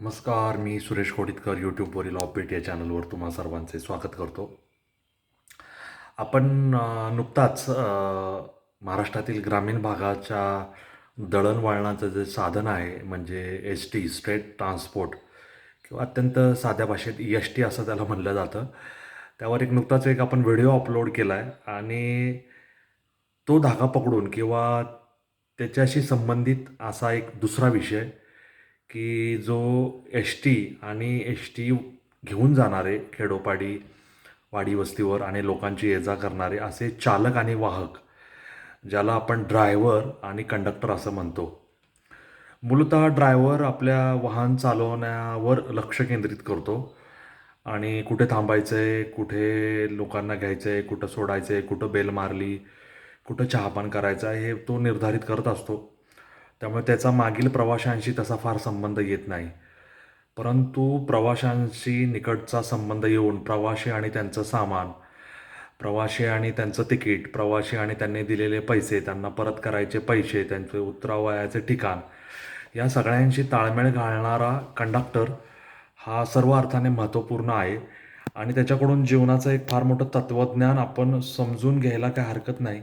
नमस्कार मी सुरेश कोडितकर यूट्यूबवरील ऑपेट या चॅनलवर तुम्हा सर्वांचे स्वागत करतो. आपण नुकताच महाराष्ट्रातील ग्रामीण भागाच्या दळणवळणाचं जे साधन आहे म्हणजे एस टी स्टेट ट्रान्सपोर्ट किंवा अत्यंत साध्या भाषेत एस टी असं त्याला म्हणलं जातं. त्यावर एक नुकताच एक आपण व्हिडिओ अपलोड केला आहे आणि तो धागा पकडून किंवा त्याच्याशी संबंधित असा एक दुसरा विषय की जो एस टी आणि एस टी घेऊन जाणारे खेडोपाडी वाडी वस्तीवर आणि लोकांची ये जा करणारे असे चालक आणि वाहक ज्याला आपण ड्रायव्हर आणि कंडक्टर असं म्हणतो. मूलतः ड्रायव्हर आपल्या वाहन चालवण्यावर लक्ष केंद्रित करतो आणि कुठे थांबायचं आहे कुठे लोकांना घ्यायचं आहे कुठं सोडायचं आहे कुठं बेल मारली कुठं चहापान करायचं आहे हे तो निर्धारित करत असतो. त्यामुळे त्याचा मागील प्रवाशांशी तसा फार संबंध येत नाही. परंतु प्रवाशांशी निकटचा संबंध येऊन प्रवाशी आणि त्यांचं सामान प्रवाशी आणि त्यांचं तिकीट प्रवाशी आणि त्यांनी दिलेले पैसे त्यांना परत करायचे पैसे त्यांचे उतरावयाचे ठिकाण या सगळ्यांशी ताळमेळ घालणारा कंडक्टर हा सर्व अर्थाने महत्त्वपूर्ण आहे आणि त्याच्याकडून जीवनाचं एक फार मोठं तत्त्वज्ञान आपण समजून घ्यायला काय हरकत नाही.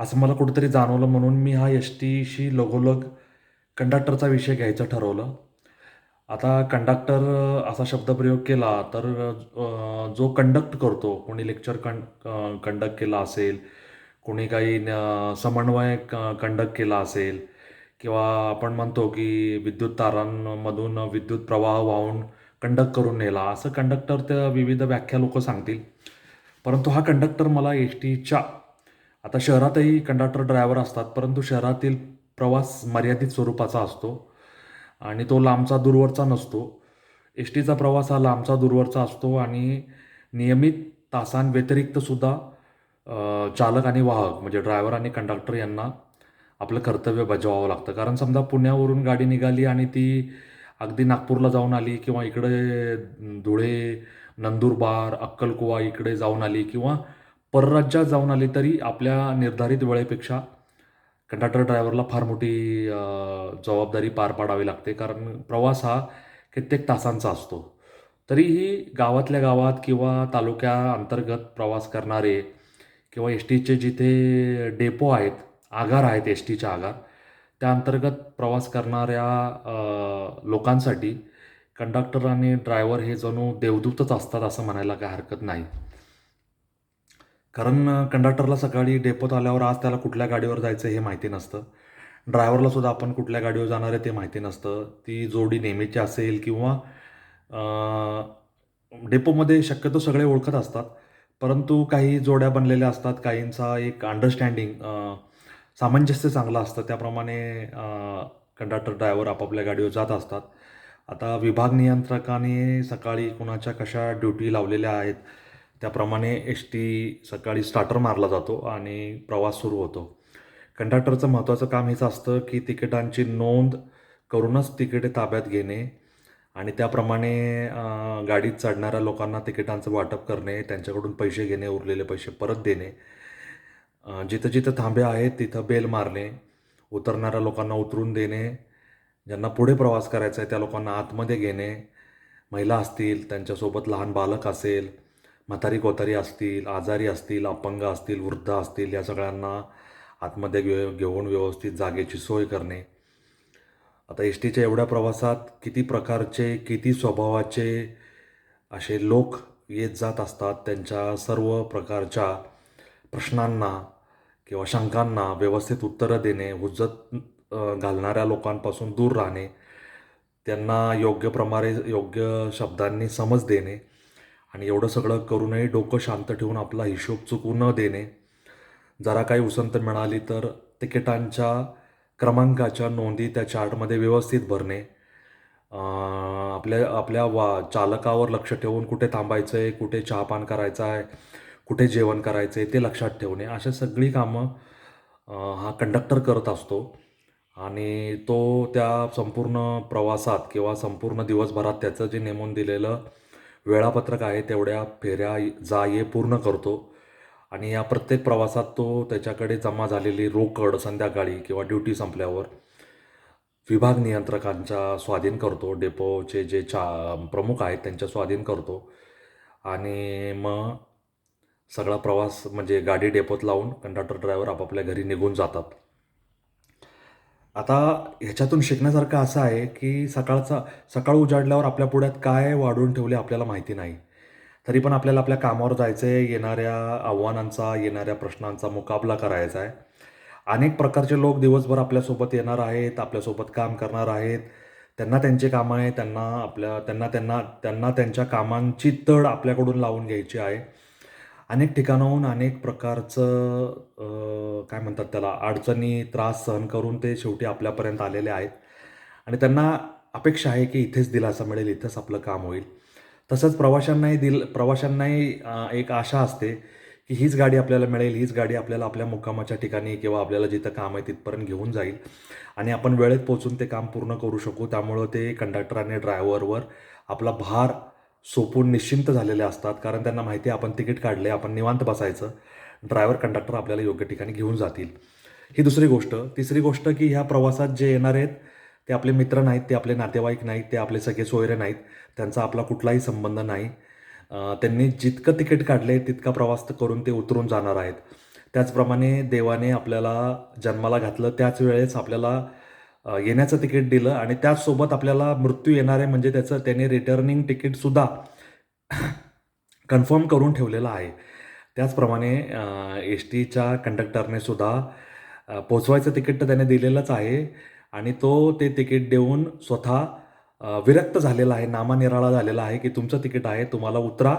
असं मला कुठेतरी जाणवलं म्हणून मी हा एस टीशी लगोलग कंडक्टरचा विषय घ्यायचं ठरवलं. आता कंडक्टर असा शब्दप्रयोग केला तर जो कंडक्ट करतो कोणी लेक्चर कं कंडक्ट केला असेल कोणी काही न- समन्वय कंडक्ट केला असेल किंवा आपण म्हणतो की विद्युत तारांमधून विद्युत प्रवाह वाहून कंडक्ट करून नेला असं कंडक्टर त्या विविध व्याख्या लोक सांगतील. परंतु हा कंडक्टर मला एस टीच्या आता शहरातही कंडक्टर ड्रायव्हर असतात परंतु शहरातील प्रवास मर्यादित स्वरूपाचा असतो आणि तो लांबचा दूरवरचा नसतो. एस टीचा प्रवास हा लांबचा दूरवरचा असतो आणि नियमित तासांव्यतिरिक्तसुद्धा चालक आणि वाहक म्हणजे ड्रायव्हर आणि कंडक्टर यांना आपलं कर्तव्य बजावावं लागतं. कारण समजा पुण्यावरून गाडी निघाली आणि ती अगदी नागपूरला जाऊन आली किंवा इकडे धुळे नंदुरबार अक्कलकुवा इकडे जाऊन आली किंवा परराज्यात जाऊन आली तरी आपल्या निर्धारित वेळेपेक्षा कंडक्टर ड्रायव्हरला फार मोठी जबाबदारी पार पाडावी लागते. कारण प्रवास हा कित्येक तासांचा असतो. तरीही गावातल्या गावात किंवा तालुक्या अंतर्गत प्रवास करणारे किंवा एस टीचे जिथे डेपो आहेत आगार आहेत एस टीच्या आगार त्या अंतर्गत प्रवास करणाऱ्या लोकांसाठी कंडक्टर आणि ड्रायव्हर हे जणू देवदूतच असतात असं म्हणायला काय हरकत नाही. कारण कंडक्टरला सकाळी डेपोत आल्यावर आज त्याला कुठल्या गाडीवर जायचं हे माहिती नसतं. ड्रायव्हरला सुद्धा आपण कुठल्या गाडीवर जाणार आहे ते माहिती नसतं. ती जोडी नेहमीची असेल किंवा डेपोमध्ये शक्यतो सगळे ओळखत असतात. परंतु काही जोड्या बनलेल्या असतात. काहींचा एक अंडरस्टँडिंग सामंजस्य चांगलं असतं. त्याप्रमाणे कंडक्टर ड्रायव्हर आपापल्या गाडीवर जात असतात. आता विभाग नियंत्रकाने सकाळी कुणाच्या कशा ड्युटी लावलेल्या आहेत त्याप्रमाणे एस टी सकाळी स्टार्टर मारला जातो आणि प्रवास सुरू होतो. कंडक्टरचं महत्त्वाचं काम हेच असतं की तिकिटांची नोंद करूनच तिकिटे ताब्यात घेणे आणि त्याप्रमाणे गाडीत चढणाऱ्या लोकांना तिकिटांचं वाटप करणे त्यांच्याकडून पैसे घेणे उरलेले पैसे परत देणे. जिथं जिथं थांबे आहेत तिथं बेल मारणे उतरणाऱ्या लोकांना उतरून देणे ज्यांना पुढे प्रवास करायचा आहे त्या लोकांना आतमध्ये घेणे. महिला असतील त्यांच्यासोबत लहान बालक असेल म्हातारी कोतारी असतील आजारी असतील अपंग असतील वृद्ध असतील या सगळ्यांना आतमध्ये घे घेऊन व्यवस्थित जागेची सोय करणे. आता एस टीच्या एवढ्या प्रवासात किती प्रकारचे किती स्वभावाचे असे लोक येत जात असतात त्यांच्या सर्व प्रकारच्या प्रश्नांना किंवा शंकांना व्यवस्थित उत्तरं देणे हुज्जत घालणाऱ्या लोकांपासून दूर राहणे त्यांना योग्य प्रमाणे योग्य शब्दांनी समज देणे. आणि एवढं सगळं करूनही डोकं शांत ठेवून आपला हिशोब चुकू न देणे. जरा काही उसंत मिळाली तर तिकिटांच्या क्रमांकाच्या नोंदी त्या चार्टमध्ये व्यवस्थित भरणे. आपल्या आपल्या वा चालकावर लक्ष ठेवून कुठे थांबायचं आहे कुठे चहापान करायचं आहे कुठे जेवण करायचं आहे ते लक्षात ठेवणे. अशा सगळी कामं हा कंडक्टर करत असतो. आणि तो त्या संपूर्ण प्रवासात किंवा संपूर्ण दिवसभरात त्याचं जे नेमून दिलेलं वेळापत्रक आहे तेवढ्या फेऱ्या जा ये पूर्ण करतो. आणि या प्रत्येक प्रवासात तो त्याच्याकडे जमा झालेली रोकड संध्याकाळी किंवा ड्युटी संपल्यावर विभाग नियंत्रकांच्या स्वाधीन करतो. डेपोचे जे चा प्रमुख आहेत त्यांच्या स्वाधीन करतो. आणि मग सगळा प्रवास म्हणजे गाडी डेपोत लावून कंडक्टर ड्रायव्हर आपापल्या घरी निघून जातात. आता ह्याच्यातून शिकण्यासारखं असं आहे की सकाळचा सकाळ उजाडल्यावर आपल्या पुढ्यात काय वाढवून ठेवले आपल्याला माहिती नाही. तरी पण आपल्याला आपल्या कामावर जायचं आहे येणाऱ्या आव्हानांचा येणाऱ्या प्रश्नांचा मुकाबला करायचा आहे. अनेक प्रकारचे लोक दिवसभर आपल्यासोबत येणार आहेत आपल्यासोबत काम करणार आहेत. त्यांना त्यांचे कामं आहे त्यांना आपल्या त्यांना त्यांना त्यांना त्यांच्या कामांची तड आपल्याकडून लावून घ्यायची आहे. अनेक ठिकाणाहून अनेक प्रकारचं काय म्हणतात त्याला अडचणी त्रास सहन करून ते शेवटी आपल्यापर्यंत आलेले आहेत. आणि त्यांना अपेक्षा आहे की इथेच दिलासा मिळेल इथेच आपलं काम होईल. तसंच प्रवाशांनाही दिल प्रवाशांनाही एक आशा असते की हीच गाडी आपल्याला मिळेल हीच गाडी आपल्याला आपल्या मुक्कामाच्या ठिकाणी किंवा आपल्याला जिथं काम आहे तिथपर्यंत घेऊन जाईल. आणि आपण वेळेत पोचून ते काम पूर्ण करू शकू. त्यामुळं ते कंडक्टर आणि ड्रायव्हरवर आपला भार सोपून निश्चिंत झालेले असतात. कारण त्यांना माहिती आहे आपण तिकीट काढले आपण निवांत बसायचं. ड्रायव्हर कंडक्टर आपल्याला योग्य ठिकाणी घेऊन जातील. ही दुसरी गोष्ट. तिसरी गोष्ट की ह्या प्रवासात जे येणार आहेत ते आपले मित्र नाहीत ते आपले नातेवाईक नाहीत ते आपले सगळे सोयरे नाहीत. त्यांचा आपला कुठलाही संबंध नाही. त्यांनी जितकं तिकीट काढले तितका प्रवास करून ते उतरून जाणार आहेत. त्याचप्रमाणे देवाने आपल्याला जन्माला घातलं त्याच वेळेस आपल्याला येण्याचं तिकीट दिलं आणि त्याचसोबत आपल्याला मृत्यू येणारे म्हणजे त्याचं त्याने रिटर्निंग तिकीटसुद्धा कन्फर्म करून ठेवलेलं आहे. त्याचप्रमाणे एस टीच्या कंडक्टरने सुद्धा पोचवायचं तिकीट तर त्याने दिलेलंच आहे आणि तो ते तिकीट देऊन स्वतः विरक्त झालेला आहे नामानिराळा झालेला आहे की तुमचं तिकीट आहे तुम्हाला उतरा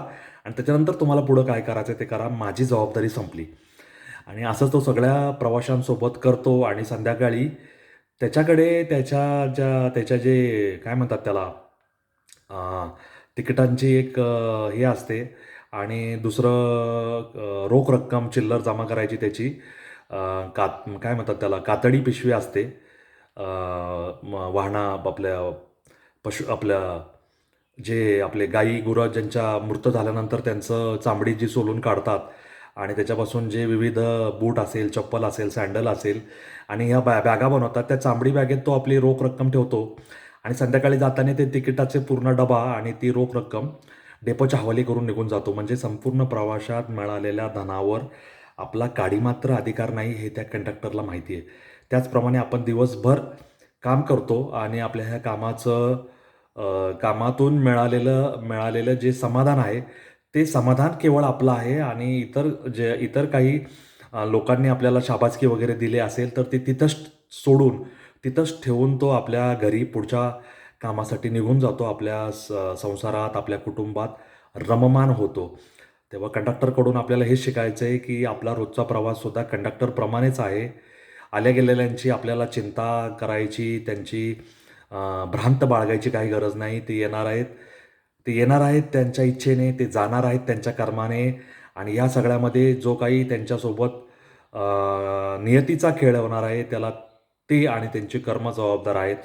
आणि त्याच्यानंतर तुम्हाला पुढं काय करायचं ते करा माझी जबाबदारी संपली. आणि असंच तो सगळ्या प्रवाशांसोबत करतो आणि संध्याकाळी त्याच्याकडे त्याच्या ज्या त्याच्या जे काय म्हणतात त्याला तिकिटांची एक हे असते आणि दुसरं रोख रक्कम चिल्लर जमा करायची त्याची कात काय म्हणतात त्याला कातडी पिशवी असते. वाहना आपल्या पशु आपल्या जे आपले गाई गुरं ज्यांच्या मृत झाल्यानंतर त्यांचं चामडी जी सोलून काढतात आणि त्याच्यापासून जे विविध बूट असेल चप्पल असेल सँडल असेल आणि ह्या बॅ बॅगा बनवतात त्या चामडी बॅगेत तो आपली रोख रक्कम ठेवतो. आणि संध्याकाळी जाताना ते तिकिटाचे पूर्ण डबा आणि ती रोख रक्कम डेपोच्या हवाली करून निघून जातो. म्हणजे संपूर्ण प्रवासात मिळालेल्या धनावर आपला काडीमात्र अधिकार नाही हे त्या कंडक्टरला माहिती आहे. त्याचप्रमाणे आपण दिवसभर काम करतो आणि आपल्या ह्या कामाचं कामातून मिळालेलं मिळालेलं जे समाधान आहे ते समाधान केवळ आपलं आहे आणि इतर जे इतर काही लोकांनी आपल्याला शाबासकी वगैरे दिले असेल तर ते तिथंच सोडून तिथंच ठेवून तो आपल्या घरी पुढच्या कामासाठी निघून जातो आपल्या स संसारात आपल्या कुटुंबात रममान होतो. तेव्हा कंडक्टरकडून आपल्याला हे शिकायचं आहे की आपला रोजचा प्रवाससुद्धा कंडक्टरप्रमाणेच आहे. आल्या गेलेल्यांची आपल्याला चिंता करायची त्यांची भ्रांत बाळगायची काही गरज नाही ते येणार आहेत. ते येणार आहेत त्यांच्या इच्छेने ते जाणार आहेत त्यांच्या कर्माने आणि या सगळ्यामध्ये जो काही त्यांच्यासोबत नियतीचा खेळ होणार आहे त्याला ते आणि त्यांची कर्म जबाबदार आहेत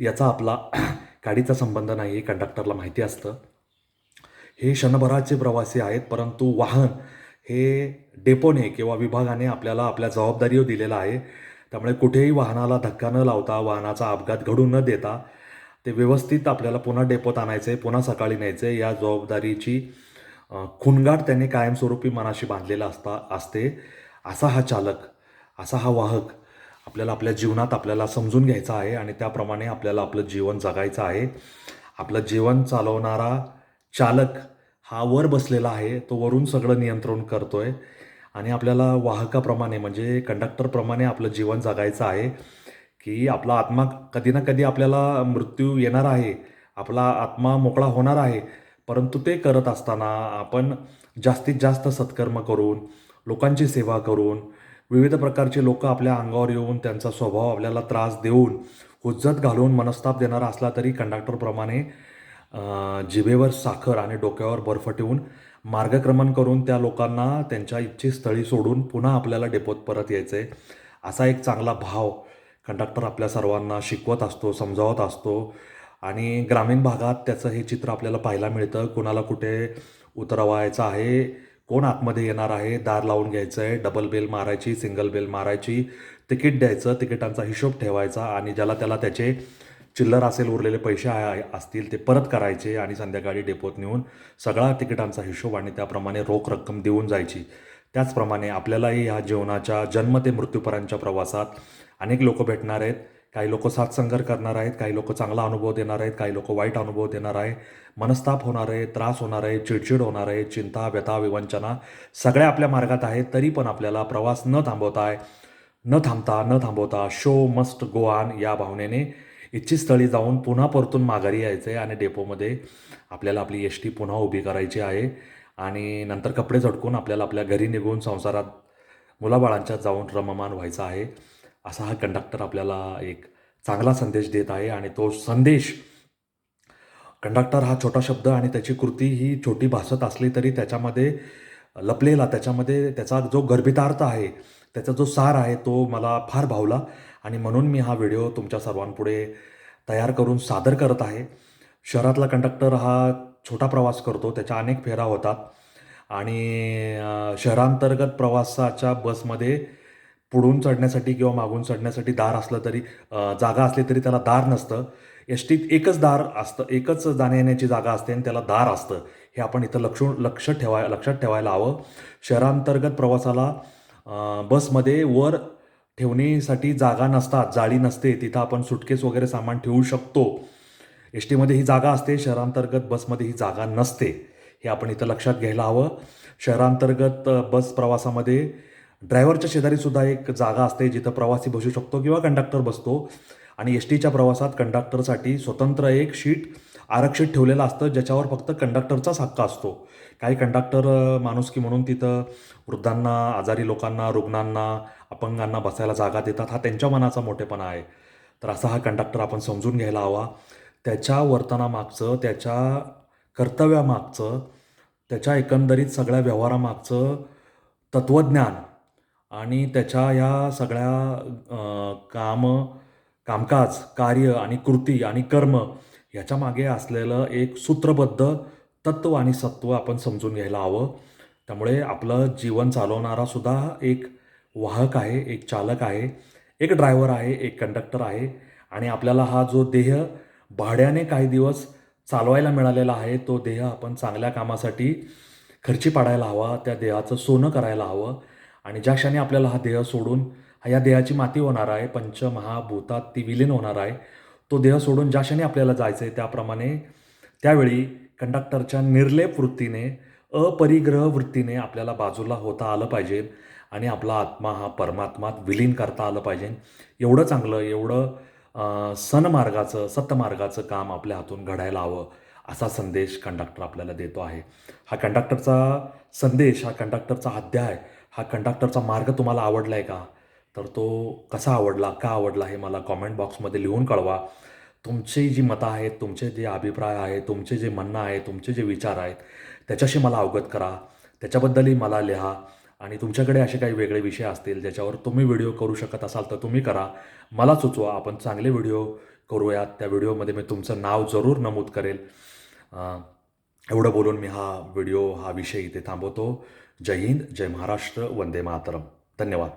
याचा आपला गाडीचा संबंध नाही आहे कंडक्टरला माहिती असतं. हे क्षणभराचे प्रवासी आहेत परंतु वाहन हे डेपोने किंवा विभागाने आपल्याला आपल्या जबाबदारीवर दिलेलं आहे. त्यामुळे कुठेही वाहनाला धक्का न लावता वाहनाचा अपघात घडू न देता ते व्यवस्थित आपल्याला पुन्हा डेपोत आणायचं आहे पुन्हा सकाळी न्यायचं. आहे या जबाबदारीची खुणगाट त्याने कायमस्वरूपी मनाशी बांधलेला असता असते. असा हा चालक असा हा वाहक आपल्याला आपल्या जीवनात आपल्याला समजून घ्यायचा आहे आणि त्याप्रमाणे आपल्याला आपलं जीवन जगायचं आहे. आपलं जीवन चालवणारा चालक हा वर बसलेला आहे. तो वरून सगळं नियंत्रण करतो आहे आणि आपल्याला वाहकाप्रमाणे म्हणजे कंडक्टरप्रमाणे आपलं जीवन जगायचं आहे. की आपला आत्मा कधी ना कधी आपल्याला मृत्यू येणार आहे आपला आत्मा मोकळा होणार आहे. परंतु ते करत असताना आपण जास्तीत जास्त सत्कर्म करून लोकांची सेवा करून विविध प्रकारचे लोक आपल्या अंगावर येऊन त्यांचा स्वभाव आपल्याला त्रास देऊन हुज्जत घालून मनस्ताप देणारा असला तरी कंडक्टरप्रमाणे जिभेवर साखर आणि डोक्यावर बर्फ ठेवून मार्गक्रमण करून त्या लोकांना त्यांच्या इच्छेस्थळी सोडून पुन्हा आपल्याला डेपोत परत यायचं आहे असा एक चांगला भाव कंडक्टर आपल्या सर्वांना शिकवत असतो समजावत असतो. आणि ग्रामीण भागात त्याचं हे चित्र आपल्याला पाहायला मिळतं. कोणाला कुठे उतरवायचं आहे कोण आतमध्ये येणार आहे दार लावून घ्यायचं आहे डबल बेल मारायची सिंगल बेल मारायची तिकीट द्यायचं तिकिटांचा हिशोब ठेवायचा आणि ज्याला त्याला त्याचे चिल्लर असेल उरलेले पैसे आहे असतील ते परत करायचे आणि संध्याकाळी डेपोत नेऊन सगळा तिकिटांचा हिशोब आणि त्याप्रमाणे रोख रक्कम देऊन जायची. त्याचप्रमाणे आपल्यालाही ह्या जीवनाच्या जन्म ते मृत्यूपर्यंतच्या प्रवासात अनेक लोक भेटणार आहेत. काही लोक साथसंगर करणार आहेत. काही लोक चांगला अनुभव देणार आहेत. काही लोक वाईट अनुभव देणार आहे मनस्ताप होणार आहे त्रास होणार आहे चिडचिड होणार आहे चिंता व्यथा विवंचना सगळ्या आपल्या मार्गात आहेत. तरी पण आपल्याला प्रवास न थांबवता आहे न थांबता न थांबवता शो मस्ट गो ऑन या भावनेने इच्छित स्थळी जाऊन पुन्हा परतून माघारी यायचं आहे आणि डेपोमध्ये आपल्याला आपली एस टी पुन्हा उभी करायची आहे. आणि नंतर कपडे झटकून आपल्याला आपल्या घरी निघून संसारात मुलाबाळांच्यात जाऊन रममान व्हायचं आहे. असा हा कंडक्टर आपल्याला एक चांगला संदेश देत आहे आणि तो संदेश कंडक्टर हा छोटा शब्द आणि त्याची कृती ही छोटी भासत असली तरी त्याच्यामध्ये लपलेला त्याच्यामध्ये त्याचा जो गर्भितार्थ आहे त्याचा जो सार आहे तो मला फार भावला आणि म्हणून मी हा व्हिडिओ तुमच्या सर्वांपुढे तयार करून सादर करत आहे. शहरातला कंडक्टर हा छोटा प्रवास करतो त्याच्या अनेक फेरा होतात. आणि शहरांतर्गत प्रवासाच्या बसमध्ये पुढून चढण्यासाठी किंवा मागून चढण्यासाठी दार असलं तरी जागा असली तरी त्याला दार नसतं. एस टीत एकच दार असतं एकच जाण्यायेण्याची जागा असते आणि त्याला दार असतं. हे आपण इथं लक्ष लक्ष ठेवाय लक्षात ठेवायला हवं. शहरांतर्गत प्रवासाला बसमध्ये वर ठेवण्यासाठी जागा नसतात जाळी नसते. तिथं आपण सुटकेस वगैरे सामान ठेवू शकतो. एस टीमध्ये ही जागा असते शहरांतर्गत बसमध्ये ही जागा नसते. हे आपण इथं लक्षात घ्यायला हवं. शहरांतर्गत बस प्रवासामध्ये ड्रायव्हरच्या शेजारीसुद्धा एक जागा असते जिथं प्रवासी बसू शकतो किंवा कंडक्टर बसतो. आणि एस टीच्या प्रवासात कंडक्टरसाठी स्वतंत्र एक शीट आरक्षित ठेवलेलं असतं ज्याच्यावर फक्त कंडक्टरचाच हक्क असतो. काही कंडक्टर माणुसकी म्हणून तिथं वृद्धांना आजारी लोकांना रुग्णांना अपंगांना बसायला जागा देतात हा त्यांच्या मनाचा मोठेपणा आहे. तर असा हा कंडक्टर आपण समजून घ्यायला हवा. त्याच्या वर्तनामागचं त्याच्या कर्तव्यामागचं त्याच्या एकंदरीत सगळ्या व्यवहारामागचं तत्त्वज्ञान आणि त्याच्या या सगळ्या काम कामकाज कार्य आणि कृती आणि कर्म ह्याच्या मागे असलेलं एक सूत्रबद्ध तत्व आणि सत्व आपण समजून घ्यायला हवं. त्यामुळे आपलं जीवन चालवणारा सुद्धा एक वाहक आहे एक चालक आहे एक ड्रायव्हर आहे एक कंडक्टर आहे आणि आपल्याला हा जो देह भाड्याने काही दिवस चालवायला मिळालेला आहे तो देह आपण चांगल्या कामासाठी खर्ची पाडायला हवा त्या देहाचं सोनं करायला हवं. आणि ज्या क्षणी आपल्याला हा देह सोडून या देहाची माती होणार आहे पंचमहाभूतात ती विलीन होणार आहे तो देह सोडून ज्या क्षणी आपल्याला जायचं आहे त्याप्रमाणे त्यावेळी कंडक्टरच्या निर्लेप वृत्तीने अपरिग्रह वृत्तीने आपल्याला बाजूला होता आलं पाहिजे आणि आपला आत्मा हा परमात्मात विलीन करता आलं पाहिजे. एवढं चांगलं एवढं सनमार्गाचं सत्यमार्गाचं काम आपल्या हातून घडायला हवं असा संदेश कंडक्टर आपल्याला देतो आहे. हा कंडक्टरचा संदेश हा कंडक्टरचा अध्याय हा कंडक्टरचा मार्ग तुम्हाला आवडला आहे का? तर तो कसा आवडला का आवडला हे मला कॉमेंट बॉक्समध्ये लिहून कळवा. तुमची जी मतं आहेत तुमचे जे अभिप्राय आहे तुमचे जे म्हणणं आहे तुमचे जे विचार आहेत त्याच्याशी मला अवगत करा. त्याच्याबद्दलही मला लिहा. आणि तुमच्याकडे असे काही वेगळे विषय असतील ज्याच्यावर तुम्ही व्हिडिओ करू शकत असाल तर तुम्ही करा. मला सुचवा आपण चांगले व्हिडिओ करूयात. त्या व्हिडिओमध्ये मी तुमचं नाव जरूर नमूद करेल. एवढं बोलून मी हा व्हिडिओ हा विषय इथे थांबवतो. जय हिंद जय महाराष्ट्र वंदे मातरम. धन्यवाद.